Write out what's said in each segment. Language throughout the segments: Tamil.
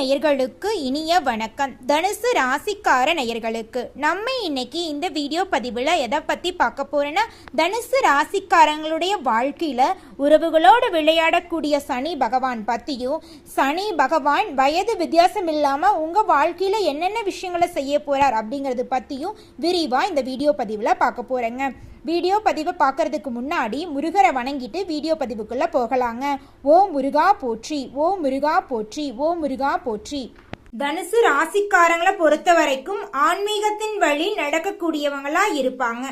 நேயர்களுக்கு இனிய வணக்கம். தனுசு ராசிக்கார நேயர்களுக்கு நம்ம இன்னைக்கு இந்த வீடியோ பதிவில் எதை பற்றி பார்க்க போறோன்னா தனுசு ராசிக்காரங்களுடைய வாழ்க்கையில் உறவுகளோடு விளையாடக்கூடிய சனி பகவான் பற்றியும் சனி பகவான் வயது வித்தியாசம் இல்லாமல் உங்கள் வாழ்க்கையில் என்னென்ன விஷயங்களை செய்ய போகிறார் அப்படிங்கிறது பற்றியும் விரிவாக இந்த வீடியோ பதிவில் பார்க்க போகிறேங்க வீடியோ பதிவை பார்க்கறதுக்கு முன்னாடி முருகரை வணங்கிட்டு வீடியோ பதிவுக்குள்ளே போகலாங்க. ஓ முருகா போற்றி ஓ முருகா போற்றி ஓ முருகா போற்றி. தனுசு ராசிக்காரங்களை பொறுத்த வரைக்கும் ஆன்மீகத்தின் வழி நடக்கக்கூடியவங்களா இருப்பாங்க.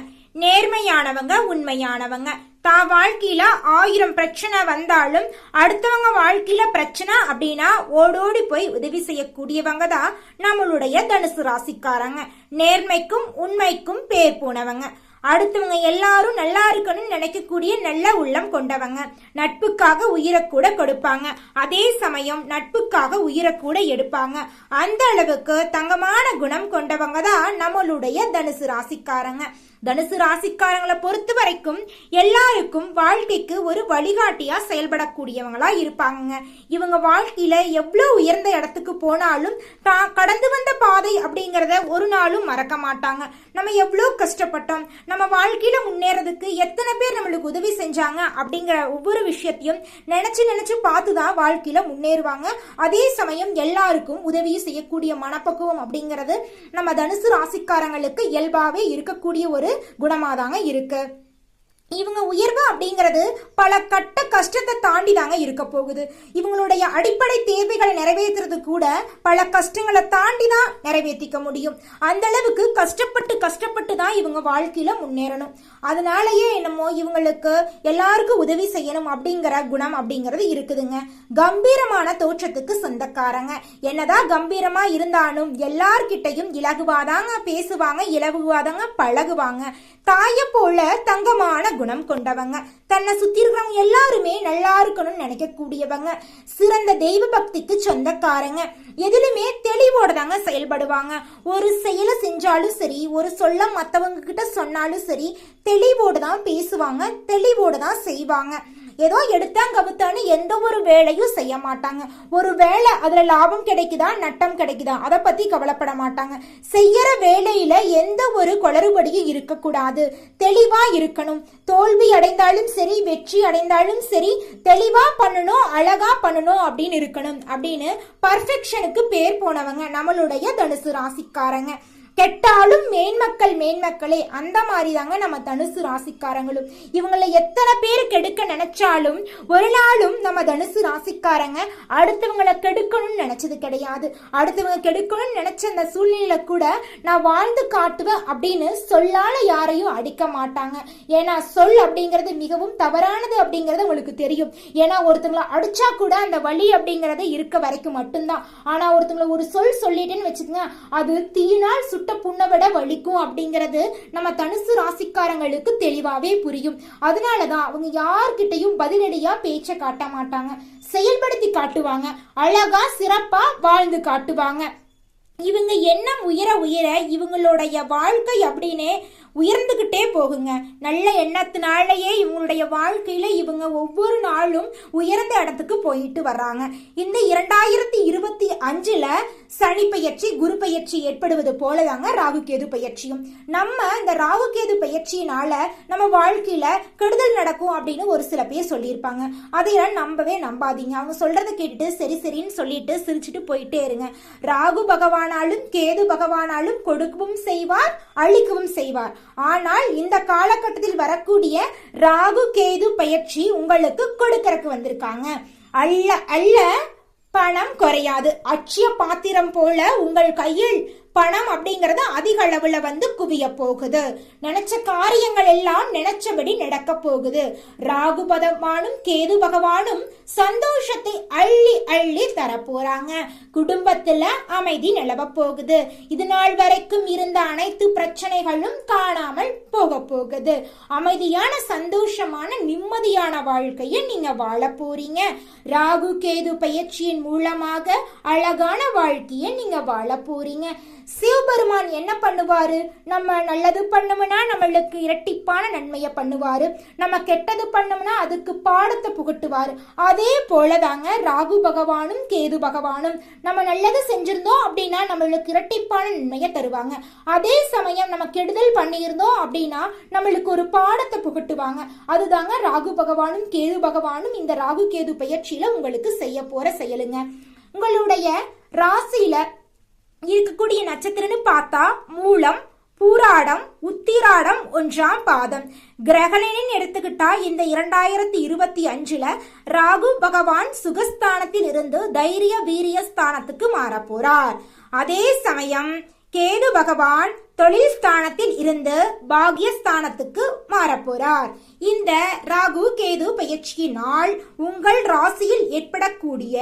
நேர்மையானவங்க உண்மையானவங்க. தான் வாழ்க்கையில ஆயிரம் பிரச்சனை வந்தாலும் அடுத்தவங்க வாழ்க்கையில பிரச்சனை அப்படின்னா ஓடோடி போய் உதவி செய்யக்கூடியவங்க தான் நம்மளுடைய தனுசு ராசிக்காரங்க. நேர்மைக்கும் உண்மைக்கும் பேர் போனவங்க. அடுத்தவங்க எல்லாரும் நல்லா இருக்கணும்னு நினைக்கக்கூடிய நல்ல உள்ளம் கொண்டவங்க. நட்புக்காக உயிரை கூட கொடுப்பாங்க. அதே சமயம் நட்புக்காக உயிரை கூட எடுப்பாங்க. அந்த அளவுக்கு தங்கமான குணம் கொண்டவங்க தான் நம்மளுடைய தனுசு ராசிக்காரங்க. தனுசு ராசிக்காரங்களை பொறுத்த வரைக்கும் எல்லாருக்கும் வாழ்க்கைக்கு ஒரு வழிகாட்டியா செயல்படக்கூடியவங்களா இருப்பாங்க இவங்க வாழ்க்கையில எவ்வளவு உயர்ந்த இடத்துக்கு போனாலும் தான் கடந்து வந்த பாதை அப்படிங்கறத ஒரு நாளும் மறக்க மாட்டாங்க. நம்ம எவ்வளவு கஷ்டப்பட்டோம் நம்ம வாழ்க்கையில முன்னேறதுக்கு எத்தனை பேர் நம்மளுக்கு உதவி செஞ்சாங்க அப்படிங்கிற ஒவ்வொரு விஷயத்தையும் நினைச்சு நினைச்சு பார்த்து தான் வாழ்க்கையில முன்னேறுவாங்க. அதே சமயம் எல்லாருக்கும் உதவியும் செய்யக்கூடிய மனப்பக்குவம் அப்படிங்கிறது நம்ம தனுசு ராசிக்காரங்களுக்கு இயல்பாவே இருக்கக்கூடிய ஒரு குணமாதாங்க இருக்கு. இவங்க உயர்வு அப்படிங்கிறது பல கட்ட கஷ்டத்தை தாண்டி தாங்க இருக்க போகுது. இவங்களுடைய அடிப்படை தேவைகளை நிறைவேற்றுறது கூட பல கஷ்டங்களை தாண்டி தான் நிறைவேற்றிக்க முடியும். அந்த அளவுக்கு கஷ்டப்பட்டு கஷ்டப்பட்டு தான் இவங்க வாழ்க்கையில முன்னேறணும். அதனாலயே என்னமோ இவங்களுக்கு எல்லாருக்கும் உதவி செய்யணும் அப்படிங்கிற குணம் அப்படிங்கிறது இருக்குதுங்க. கம்பீரமான தோற்றத்துக்கு சொந்தக்காரங்க. என்னதான் கம்பீரமா இருந்தாலும் எல்லார்கிட்டையும் இலகுவாதாங்க பேசுவாங்க இலகுவாதாங்க பழகுவாங்க. தாயை போல தங்கமான குணம் கொண்டவங்க. தன்னை சுத்தி இருக்கிறவங்க எல்லாருமே நல்லா இருக்கணும்னு நினைக்கக்கூடியவங்க. சிறந்த தெய்வ பக்திக்கு சொந்தக்காரங்க. எதிலுமே தெளிவோட தாங்க செயல்படுவாங்க. ஒரு செயலை செஞ்சாலும் சரி ஒரு சொல்ல மற்றவங்க கிட்ட சொன்னாலும் சரி தெளிவோடு தான் பேசுவாங்க தெளிவோடு தான் செய்வாங்க. ஏதோ எடுத்தான் கவுத்தான்னு எந்த ஒரு வேலையும் செய்ய மாட்டாங்க. ஒரு வேலை அதுல லாபம் கிடைக்குதா நட்டம் கிடைக்குதா அதை பத்தி கவலைப்பட மாட்டாங்க. செய்யற வேலையில எந்த ஒரு குளறுபடியும் இருக்கக்கூடாது. தெளிவா இருக்கணும். தோல்வி அடைந்தாலும் சரி வெற்றி அடைந்தாலும் சரி தெளிவா பண்ணணும் அழகா பண்ணணும் அப்படின்னு இருக்கணும் அப்படின்னு பர்ஃபெக்ஷனுக்கு பேர் போனவங்க நம்மளுடைய தனுசு ராசிக்காரங்க. கெட்டாலும் மேன்மக்கள் மேன்மக்களே அந்த மாதிரி தாங்க நம்ம தனுசு ராசிக்காரங்களும். இவங்களை எத்தனை பேர் கெடுக்க நினைச்சாலும் ஒரு நாளும் நம்ம தனுசு ராசிக்காரங்க அடுத்தவங்களை கெடுக்கணும்னு நினைச்சது கிடையாது. அடுத்தவங்க கெடுக்கணும்னு நினைச்ச அந்த சூழ்நிலையில கூட நான் வாழ்ந்து காட்டுவேன் அப்படின்னு சொல்லால யாரையும் அடிக்க மாட்டாங்க. ஏன்னா சொல் அப்படிங்கிறது மிகவும் தவறானது அப்படிங்கிறது உங்களுக்கு தெரியும். ஏன்னா ஒருத்தவங்களை அடிச்சா கூட அந்த வழி அப்படிங்கறது இருக்க வரைக்கும் மட்டும்தான். ஆனா ஒருத்தவங்களை ஒரு சொல் சொல்லிட்டேன்னு வச்சுக்கோங்க அது தீனால் சுட்டு புண்ணை விட வலிக்கும் அப்படிங்கிறது நம்ம தனுசு ராசிக்காரங்களுக்கு தெளிவாவே புரியும். அதனால தான் அவங்க யார்கிட்டையும் பதிலடியா பேச்சை காட்ட மாட்டாங்க. செயல்படுத்தி காட்டுவாங்க. அழகா சிறப்பா வாழ்ந்து காட்டுவாங்க. இவங்க எண்ணம் உயர உயர இவங்களுடைய வாழ்க்கை அப்படின்னு உயர்ந்துகிட்டே போகுங்க. நல்ல எண்ணத்தினாலேயே இவங்களுடைய வாழ்க்கையில இவங்க ஒவ்வொரு நாளும் உயர்ந்த இடத்துக்கு போயிட்டு வர்றாங்க. இந்த இரண்டாயிரத்தி இருபத்தி அஞ்சுல சனி பயிற்சி குரு பயிற்சி ஏற்படுவது போலதாங்க ராகு கேது பயிற்சியும். நம்ம இந்த ராகு கேது பயிற்சியினால நம்ம வாழ்க்கையில கெடுதல் நடக்கும் அப்படின்னு ஒரு சில பேர் சொல்லியிருப்பாங்க. அதையெல்லாம் நம்பவே நம்பாதீங்க. அவங்க சொல்றதை கேட்டுட்டு சரி சரின்னு சொல்லிட்டு சிரிச்சுட்டு போயிட்டே இருங்க. ராகு பகவான் பகவானாலும் கேது பகவானாலும் கொடுக்கவும் செய்வார் அழிக்கவும் செய்வார். ஆனால் இந்த காலகட்டத்தில் வரக்கூடிய ராகு கேது பயிற்சி உங்களுக்கு கொடுக்கறக்கு வந்திருக்காங்க. அல்ல அல்ல பணம் குறையாது. அட்சிய பாத்திரம் போல உங்கள் கையில் பணம் அப்படிங்கறது அதிக அளவுல வந்து குவிய போகுது. நினைச்ச காரியங்கள் எல்லாம் நினைச்சபடி நடக்க போகுது. ராகு பகவானும் கேது பகவானும் சந்தோஷத்தை அள்ளி அள்ளி தர போறாங்க. குடும்பத்துல அமைதி நிலவ போகுது. இது நாள் வரைக்கும் இருந்த அனைத்து பிரச்சனைகளும் காணாமல் போக போகுது. அமைதியான சந்தோஷமான நிம்மதியான வாழ்க்கையை நீங்க வாழ போறீங்க. ராகு கேது பயிற்சியின் மூலமாக அழகான வாழ்க்கையை நீங்க வாழ போறீங்க. சிவபெருமான் என்ன பண்ணுவாரு? நம்ம நல்லது பண்ணோம்னா நம்மளுக்கு இரட்டிப்பான நன்மையை பண்ணுவாரு. நம்ம கெட்டது பண்ணோம்னா அதுக்கு பாடத்தை புகட்டுவார். அதே போலதாங்க ராகு பகவானும் கேது பகவானும். நம்ம நல்லது செஞ்சிருந்தோம் அப்படின்னா நம்மளுக்கு இரட்டிப்பான நன்மையை தருவாங்க. அதே சமயம் நம்ம கெடுதல் பண்ணியிருந்தோம் அப்படின்னா நம்மளுக்கு ஒரு பாடத்தை புகட்டுவாங்க. அதுதாங்க ராகு பகவானும் கேது பகவானும் இந்த ராகு கேது பயிற்சியில உங்களுக்கு செய்ய போற செயலுங்க. உங்களுடைய ராசியில இருக்கக்கூடிய நட்சத்திரம்னு பார்த்தா மூலம் பூராடம் உத்திராடம் ஒன்றாம் பாதம். கிரகணனின் எடுத்துக்கிட்டா இந்த இரண்டாயிரத்தி இருபத்தி அஞ்சுல ராகு பகவான் சுகஸ்தானத்தில் இருந்து தைரிய வீரிய ஸ்தானத்துக்கு மாற போறார் அதே சமயம் கேது பகவான் தொழில் ஸ்தானத்தில் இருந்து பாக்யஸ்தானத்துக்கு மாறப்போறார். இந்த ராகு கேது பயிற்சியினால் உங்கள் ராசியில் ஏற்படக்கூடிய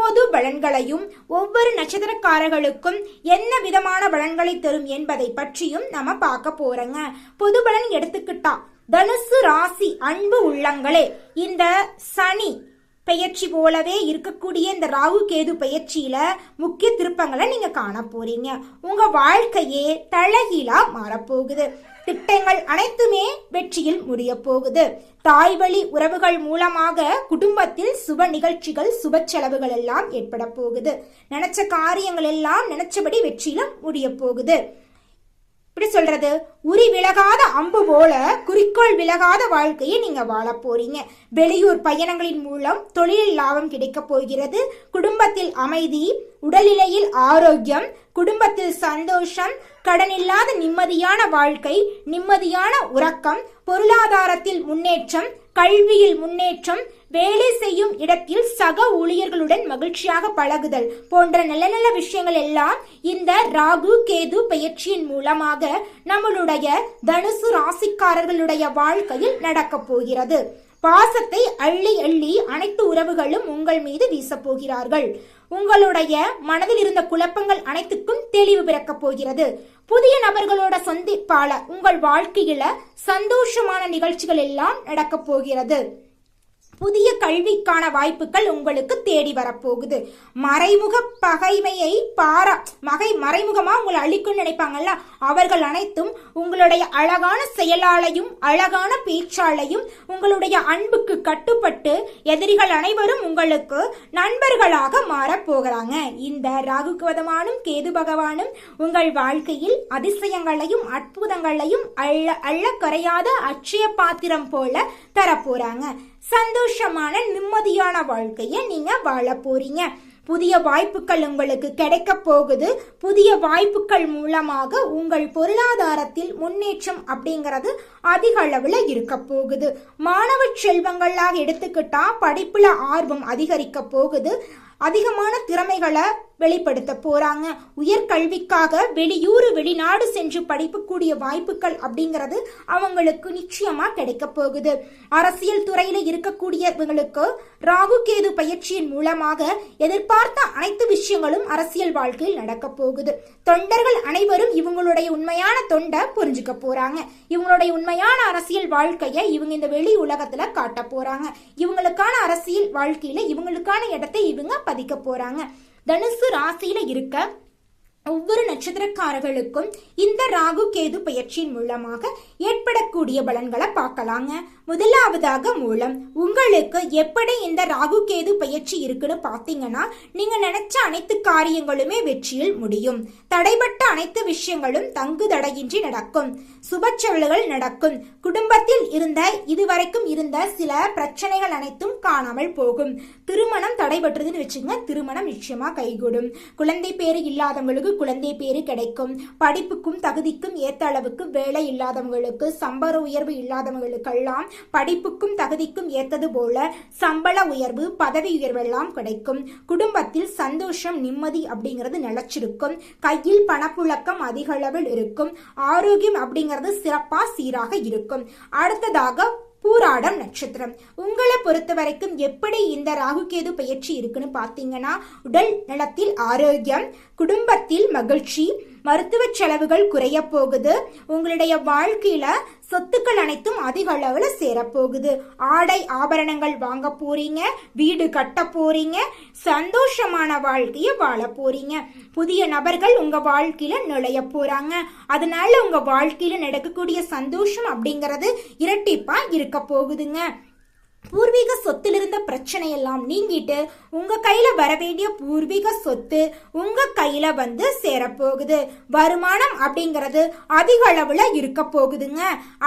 பொது பலன்களையும் ஒவ்வொரு நட்சத்திரக்காரர்களுக்கும் என்ன விதமான பலன்களை தரும் என்பதை பற்றியும் நம்ம பார்க்க போறோங்க. பொது பலன் எடுத்துக்கிட்டா தனுசு ராசி அன்பு உள்ளங்களே இந்த சனி பெயர்ச்சி போலவே இருக்கக்கூடிய இந்த ராகு கேது பெயர்ச்சியில முக்கிய திருப்பங்களை நீங்க காண போறீங்க. உங்க வாழ்க்கையே தலகீழா மாறப்போகுது. திட்டங்கள் அனைத்துமே வெற்றியில் முடிய போகுது. தாய் வழி உறவுகள் மூலமாக குடும்பத்தில் சுப நிகழ்ச்சிகள் சுப செலவுகள் எல்லாம் ஏற்பட போகுது. நினைச்ச காரியங்கள் எல்லாம் நினைச்சபடி வெற்றியில முடிய போகுது. எப்படி சொல்றது? உரி விலகாத அம்பு போல குறிக்கோள் விலகாத வாழ்க்கையை நீங்க வாழ போறீங்க. வெளியூர் பயணங்களின் மூலம் தொழிலில் லாபம் கிடைக்க போகிறது. குடும்பத்தில் அமைதி உடல்நிலையில் ஆரோக்கியம் குடும்பத்தில் சந்தோஷம் கடனில்லாத நிம்மதியான வாழ்க்கை நிம்மதியான உறக்கம் பொருளாதாரத்தில் முன்னேற்றம் கல்வியில் முன்னேற்றம் வேலை செய்யும் இடத்தில் சக ஊழியர்களுடன் மகிழ்ச்சியாக பழகுதல் போன்ற நல்ல நல்ல விஷயங்கள் எல்லாம் இந்த ராகு கேது பயிற்சியின் மூலமாக நம்மளுடைய தனுசு ராசிக்காரர்களுடைய வாழ்க்கையில் நடக்கப் போகிறது. பாசத்தை அள்ளி அள்ளி அனைத்து உறவுகளும் உங்கள் மீது வீசப் போகிறார்கள். உங்களுடைய மனதில் இருந்த குழப்பங்கள் அனைத்துக்கும் தெளிவு பிறக்கப் போகிறது. புதிய நபர்களோட சந்திப்பால உங்கள் வாழ்க்கையில சந்தோஷமான நிகழ்ச்சிகள் எல்லாம் நடக்கப் போகிறது. புதிய கல்விக்கான வாய்ப்புகள் உங்களுக்கு தேடி வரப்போகுது. மறைமுக பகைமையை பாரா மகை மறைமுகமா உங்களை அழிக்கும்னு நினைப்பாங்கல்ல? அவர்கள் அனைத்தும் உங்களுடைய அழகான செயலாலையும் அழகான பேச்சாலையும் உங்களுடைய அன்புக்கு கட்டுப்பட்டு எதிரிகள் அனைவரும் உங்களுக்கு நண்பர்களாக மாறப் போகிறாங்க. இந்த ராகுகவதமானும் கேது பகவானும் உங்கள் வாழ்க்கையில் அதிசயங்களையும் அற்புதங்களையும் அள்ள அள்ள குறையாத அட்சய பாத்திரம் போல தரப்போறாங்க. சந்தோஷமான நிம்மதியான வாழ்க்கையை நீங்கள் வாழ போறீங்க. புதிய வாய்ப்புகள் உங்களுக்கு கிடைக்க போகுது. புதிய வாய்ப்புகள் மூலமாக உங்கள் பொருளாதாரத்தில் முன்னேற்றம் அப்படிங்கிறது அதிக அளவில் இருக்க போகுது. மாணவ செல்வங்களாக எடுத்துக்கிட்டா படிப்புல ஆர்வம் அதிகரிக்க போகுது. அதிகமான திறமைகளை வெளிப்படுத்த போறாங்க. உயர்கல்விக்காக வெளியூர் வெளிநாடு சென்று படிக்கக்கூடிய வாய்ப்புகள் அப்படிங்கிறது அவங்களுக்கு நிச்சயமா கிடைக்க போகுது. அரசியல் துறையில இருக்கக்கூடியவங்களுக்கு ராகு கேது பயிற்சியின் மூலமாக எதிர்பார்த்த அனைத்து விஷயங்களும் அரசியல் வாழ்க்கையில் நடக்க போகுது. தொண்டர்கள் அனைவரும் இவங்களுடைய உண்மையான தொண்டை புரிஞ்சுக்க போறாங்க. இவங்களுடைய உண்மையான அரசியல் வாழ்க்கையை இவங்க இந்த வெளி உலகத்துல காட்ட போறாங்க. இவங்களுக்கான அரசியல் வாழ்க்கையில இவங்களுக்கான இடத்தை இவங்க பதிக்க போறாங்க. தனுசு ராசியில இருக்க ஒவ்வொரு நட்சத்திரக்காரர்களுக்கும் இந்த ராகு கேது பயிற்சியின் மூலமாக ஏற்படக்கூடிய பலன்களை பார்க்கலாங்க. முதலாவதாக மூலம் உங்களுக்கு எப்படி இந்த ராகு கேது பயிற்சி இருக்குன்னு பார்த்தீங்கன்னா நீங்க நினைச்ச அனைத்து காரியங்களுமே வெற்றியில் முடியும். தடைபட்ட அனைத்து விஷயங்களும் தங்கு தடையின்றி நடக்கும். சுபச்செவல்கள் நடக்கும். குடும்பத்தில் இருந்த இதுவரைக்கும் இருந்த சில பிரச்சனைகள் அனைத்தும் காணாமல் போகும். திருமணம் தடைபட்டதுன்னு வச்சுங்க திருமணம் நிச்சயமா கைகூடும். குழந்தை பேரு இல்லாதவங்களுக்கு குழந்தை பேரு கிடைக்கும். படிப்புக்கும் தகுதிக்கும் ஏத்த அளவுக்கு வேலை இல்லாதவங்களுக்கு சம்பள உயர்வு இல்லாதவங்களுக்கெல்லாம் படிப்புக்கும் தகுதிக்கும் ஏத்தது போல சம்பள உயர்வு பதவி உயர்வெல்லாம் கிடைக்கும். குடும்பத்தில் சந்தோஷம் நிம்மதி அப்படிங்கிறது நிலைச்சிருக்கும். கையில் பணப்புழக்கம் அதிக அளவில் இருக்கும். ஆரோக்கியம் அப்படிங்கிறது சிறப்பா சீராக இருக்கும். அடுத்ததாக பூராடம் நட்சத்திரம். உங்களை பொறுத்த வரைக்கும் எப்படி இந்த ராகுகேது பயிற்சி இருக்குன்னு பார்த்தீங்கன்னா உடல் நலத்தில் ஆரோக்கியம் குடும்பத்தில் மகிழ்ச்சி மருத்துவ செலவுகள் குறைய போகுது உங்களுடைய வாழ்க்கையில சொத்துக்கள் அனைத்தும் அதிக அளவுல சேரப்போகுது. ஆடை ஆபரணங்கள் வாங்க போறீங்க வீடு கட்ட போறீங்க சந்தோஷமான வாழ்க்கைய வாழ போறீங்க. புதிய நபர்கள் உங்க வாழ்க்கையில நுழைய போறாங்க. அதனால உங்க வாழ்க்கையில நடக்கக்கூடிய சந்தோஷம் அப்படிங்கறது இரட்டிப்பா இருக்க போகுதுங்க. பூர்வீக சொத்தில் இருந்த பிரச்சனை எல்லாம் நீங்கிட்டு உங்க கையில வர வேண்டிய பூர்வீக சொத்து உங்க கையில வந்து சேரப்போகுது. வருமானம் அப்படிங்கிறது அதிக அளவுல இருக்க போகுதுங்க.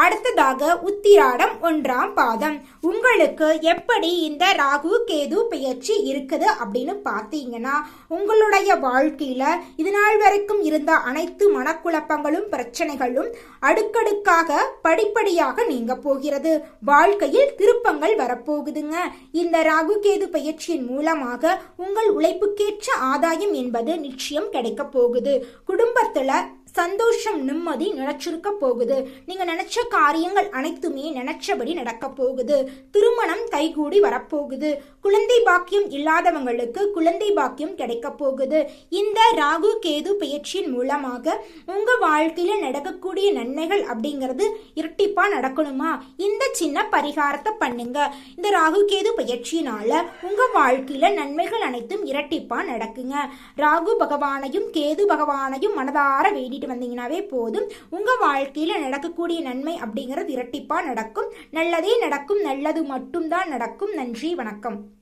அடுத்ததாக உத்திராடம் ஒன்றாம் பாதம். உங்களுக்கு எப்படி இந்த ராகு கேது பெயர்ச்சி இருக்குது அப்படின்னு பார்த்தீங்கன்னா உங்களுடைய வாழ்க்கையில இது நாள் வரைக்கும் இருந்த அனைத்து மனக்குழப்பங்களும் பிரச்சனைகளும் அடுக்கடுக்காக படிப்படியாக நீங்க போகிறது. வாழ்க்கையில் திருப்பங்கள் வரப்போகுதுங்க. இந்த ராகு கேது பயிற்சியின் மூலமாக உங்கள் உழைப்புக்கேற்ற ஆதாயம் என்பது நிச்சயம் கிடைக்க போகுது. குடும்பத்துல சந்தோஷம் நிம்மதி நினைச்சிருக்க போகுது. நீங்க நினைச்ச காரியங்கள் அனைத்துமே நினைச்சபடி நடக்க போகுது. திருமணம் கைகூடி வரப்போகுது. குழந்தை பாக்கியம் இல்லாதவங்களுக்கு குழந்தை பாக்கியம் கிடைக்க போகுது. இந்த ராகு கேது பயிற்சியின் மூலமாக உங்க வாழ்க்கையில நடக்கக்கூடிய நன்மைகள் அப்படிங்கிறது இரட்டிப்பா நடக்கணுமா? இந்த சின்ன பரிகாரத்தை பண்ணுங்க. இந்த ராகு கேது பயிற்சியினால உங்க வாழ்க்கையில நன்மைகள் அனைத்தும் இரட்டிப்பா நடக்குங்க. ராகு பகவானையும் கேது பகவானையும் மனதார வேண்டிட்டு வந்தீங்கன்னாவே போதும். உங்க வாழ்க்கையில் நடக்கக்கூடிய நன்மை அப்படிங்கிறது இரட்டிப்பா நடக்கும். நல்லதே நடக்கும். நல்லது மட்டும்தான் நடக்கும். நன்றி வணக்கம்.